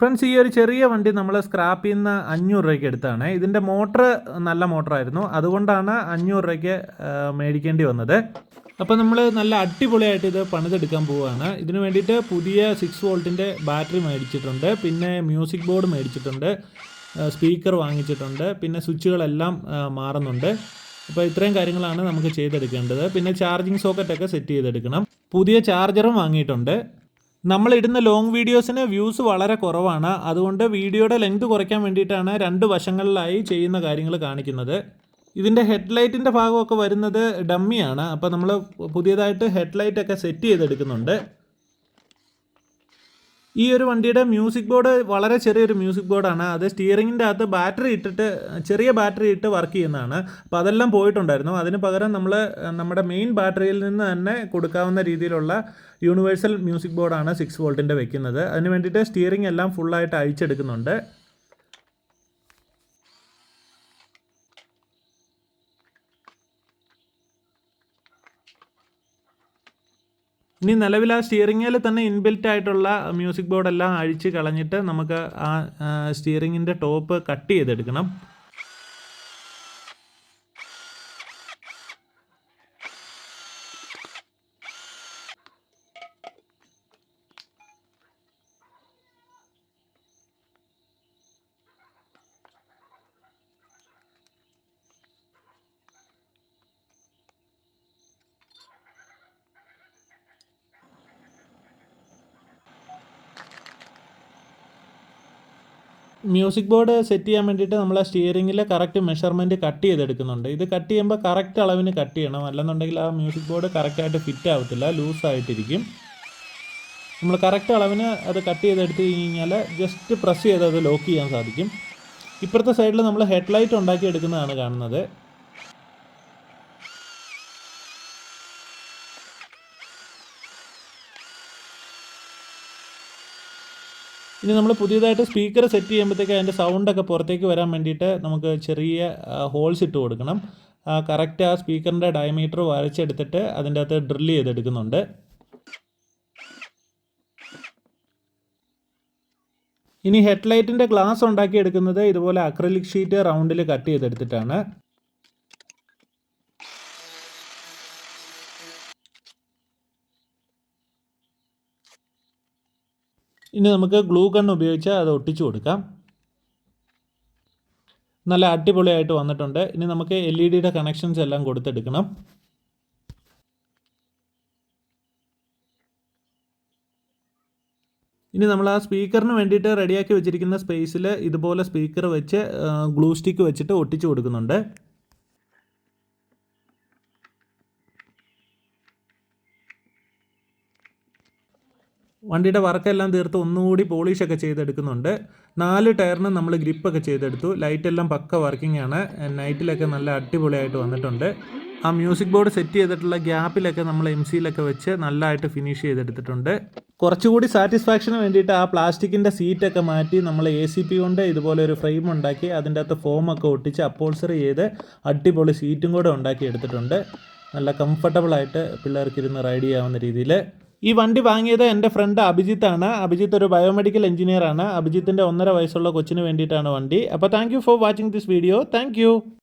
Friends ഈ ഒരു ചെറിയ വണ്ടി നമ്മൾ സ്ക്രാപ്പ് ചെയ്യുന്ന അഞ്ഞൂറ് രൂപയ്ക്ക് എടുത്താണ്. ഇതിന്റെ മോട്ടർ നല്ല മോട്ടറായിരുന്നു അതുകൊണ്ടാണ് അഞ്ഞൂറ് രൂപയ്ക്ക് മേടിക്കേണ്ടി വന്നത്. അപ്പോൾ നമ്മൾ നല്ല അടിപൊളിയായിട്ട് ഇത് പണിതെടുക്കാൻ പോവുകയാണ് ഇതിന് വേണ്ടിയിട്ട് പുതിയ സിക്സ് വോൾട്ടിന്റെ ബാറ്ററി മേടിച്ചിട്ടുണ്ട്. പിന്നെ മ്യൂസിക് ബോർഡ് മേടിച്ചിട്ടുണ്ട്. സ്പീക്കർ വാങ്ങിച്ചിട്ടുണ്ട്. പിന്നെ സ്വിച്ചുകളെല്ലാം മാറുന്നുണ്ട്. അപ്പോൾ ഇത്രയും കാര്യങ്ങളാണ് നമുക്ക് ചെയ്തെടുക്കേണ്ടത്. പിന്നെ ചാർജിങ് സോക്കറ്റൊക്കെ സെറ്റ് ചെയ്തെടുക്കണം. പുതിയ ചാർജറും വാങ്ങിയിട്ടുണ്ട്. നമ്മൾ ഇടുന്ന ലോങ് വീഡിയോസിന് വ്യൂസ് വളരെ കുറവാണ്. അതുകൊണ്ട് വീഡിയോയുടെ ലെങ്ത് കുറയ്ക്കാൻ വേണ്ടിയിട്ടാണ് രണ്ട് വശങ്ങളിലായി ചെയ്യുന്ന കാര്യങ്ങൾ കാണിക്കുന്നത്. ഇതിന്റെ ഹെഡ്ലൈറ്റിന്റെ ഭാഗമൊക്കെ വരുന്നത് ഡമ്മിയാണ് അപ്പോൾ നമ്മൾ പുതിയതായിട്ട് ഹെഡ്ലൈറ്റൊക്കെ സെറ്റ് ചെയ്തെടുക്കുന്നുണ്ട്. ഈ ഒരു വണ്ടിയുടെ മ്യൂസിക് ബോർഡ് വളരെ ചെറിയൊരു മ്യൂസിക് ബോർഡാണ് അത് സ്റ്റിയറിങ്ങിന്റെ അകത്ത് ബാറ്ററി ഇട്ടിട്ട് ചെറിയ ബാറ്ററി ഇട്ട് വർക്ക് ചെയ്യുന്നതാണ്. അപ്പോൾ അതെല്ലാം പോയിട്ടുണ്ടായിരുന്നു. അതിന് പകരം നമ്മൾ നമ്മുടെ മെയിൻ ബാറ്ററിയിൽ നിന്ന് തന്നെ കൊടുക്കാവുന്ന രീതിയിലുള്ള യൂണിവേഴ്സൽ മ്യൂസിക് ബോർഡാണ് സിക്സ് വോൾട്ടിന്റെ വെക്കുന്നത്. അതിന് വേണ്ടിയിട്ട് സ്റ്റിയറിംഗ് എല്ലാം ഫുള്ളായിട്ട് അഴിച്ചെടുക്കുന്നുണ്ട്. ഇനി നിലവിൽ ആ സ്റ്റിയറിങ്ങിൽ തന്നെ ഇൻബിൽറ്റ് ആയിട്ടുള്ള മ്യൂസിക് ബോർഡെല്ലാം അഴിച്ച് കളഞ്ഞിട്ട് നമുക്ക് ആ സ്റ്റിയറിങ്ങിന്റെ ടോപ്പ് കട്ട് ചെയ്തെടുക്കണം. മ്യൂസിക് ബോർഡ് സെറ്റ് ചെയ്യാൻ വേണ്ടിയിട്ട് നമ്മൾ ആ സ്റ്റിയറിങ്ങിലെ കറക്റ്റ് മെഷർമെന്റ് കട്ട് ചെയ്തെടുക്കുന്നുണ്ട്. ഇത് കട്ട് ചെയ്യുമ്പോൾ കറക്റ്റ് അളവിന് കട്ട് ചെയ്യണം. അല്ലെന്നുണ്ടെങ്കിൽ ആ മ്യൂസിക് ബോർഡ് കറക്റ്റായിട്ട് ഫിറ്റ് ആവത്തില്ല. ലൂസായിട്ടിരിക്കും നമ്മൾ കറക്റ്റ് അളവിന് അത് കട്ട് ചെയ്തെടുത്ത് കഴിഞ്ഞാൽ ജസ്റ്റ് പ്രസ് ചെയ്ത് അത് ലോക്ക് ചെയ്യാൻ സാധിക്കും. ഇപ്പുറത്തെ സൈഡിൽ നമ്മൾ ഹെഡ്ലൈറ്റ് ഉണ്ടാക്കി എടുക്കുന്നതാണ് കാണുന്നത്. ഇനി നമ്മൾ പുതിയതായിട്ട് സ്പീക്കർ സെറ്റ് ചെയ്യുമ്പോഴത്തേക്ക് അതിന്റെ സൗണ്ടൊക്കെ പുറത്തേക്ക് വരാൻ വേണ്ടിയിട്ട് നമുക്ക് ചെറിയ ഹോൾസ് ഇട്ട് കൊടുക്കണം. കറക്റ്റ് ആ സ്പീക്കറിന്റെ ഡയമീറ്റർ വരച്ചെടുത്തിട്ട് അതിന്റെ അകത്ത് ഡ്രിൽ ചെയ്തെടുക്കുന്നുണ്ട്. ഇനി ഹെഡ്ലൈറ്റിന്റെ ഗ്ലാസ് ഉണ്ടാക്കിയെടുക്കുന്നത് ഇതുപോലെ അക്രലിക് ഷീറ്റ് റൗണ്ടിൽ കട്ട് ചെയ്തെടുത്തിട്ടാണ്. ഇനി നമുക്ക് ഗ്ലൂ ഗൺ ഉപയോഗിച്ച് അത് ഒട്ടിച്ചു കൊടുക്കാം. നല്ല അടിപൊളിയായിട്ട് വന്നിട്ടുണ്ട്. ഇനി നമുക്ക് എൽ ഇ ഡിയുടെ കണക്ഷൻസ് എല്ലാം കൊടുത്തെടുക്കണം. ഇനി നമ്മൾ ആ സ്പീക്കറിന് വേണ്ടിയിട്ട് റെഡിയാക്കി വെച്ചിരിക്കുന്ന സ്പേസിൽ ഇതുപോലെ സ്പീക്കർ വെച്ച് ഗ്ലൂ സ്റ്റിക്ക് വെച്ചിട്ട് ഒട്ടിച്ചു കൊടുക്കുന്നുണ്ട്. വണ്ടിയുടെ വർക്കെല്ലാം തീർത്ത് ഒന്നുകൂടി പോളിഷൊക്കെ ചെയ്തെടുക്കുന്നുണ്ട്. നാല് ടയറിന് നമ്മൾ ഗ്രിപ്പൊക്കെ ചെയ്തെടുത്തു. ലൈറ്റെല്ലാം പക്ക വർക്കിംഗ് ആണ് നൈറ്റിലൊക്കെ നല്ല അടിപൊളിയായിട്ട് വന്നിട്ടുണ്ട്. ആ മ്യൂസിക് ബോർഡ് സെറ്റ് ചെയ്തിട്ടുള്ള ഗ്യാപ്പിലൊക്കെ നമ്മൾ എം സിയിലൊക്കെ വെച്ച് നല്ലതായിട്ട് ഫിനിഷ് ചെയ്തെടുത്തിട്ടുണ്ട്. കുറച്ചുകൂടി സാറ്റിസ്ഫാക്ഷന് വേണ്ടിയിട്ട് ആ പ്ലാസ്റ്റിക്കിന്റെ സീറ്റൊക്കെ മാറ്റി നമ്മൾ എ സി പി കൊണ്ട് ഇതുപോലെ ഒരു ഫ്രെയിം ഉണ്ടാക്കി അതിന്റെ അകത്ത് ഫോമൊക്കെ ഒട്ടിച്ച് അപ്പോൾസറി ചെയ്ത് അടിപൊളി സീറ്റും കൂടെ ഉണ്ടാക്കി എടുത്തിട്ടുണ്ട്. നല്ല കംഫർട്ടബിളായിട്ട് പിള്ളേർക്ക് ഇരുന്ന് റൈഡ് ചെയ്യാവുന്ന രീതിയിൽ. ഈ വണ്ടി വാങ്ങിയത് എന്റെ ഫ്രണ്ട് അഭിജിത്താണ്. അഭിജിത്ത് ഒരു ബയോമെഡിക്കൽ എഞ്ചിനീയറാണ് അഭിജിത്തിന്റെ ഒന്നര വയസ്സുള്ള കൊച്ചിന് വേണ്ടിയിട്ടാണ് വണ്ടി. അപ്പോൾ thank for watching this video thank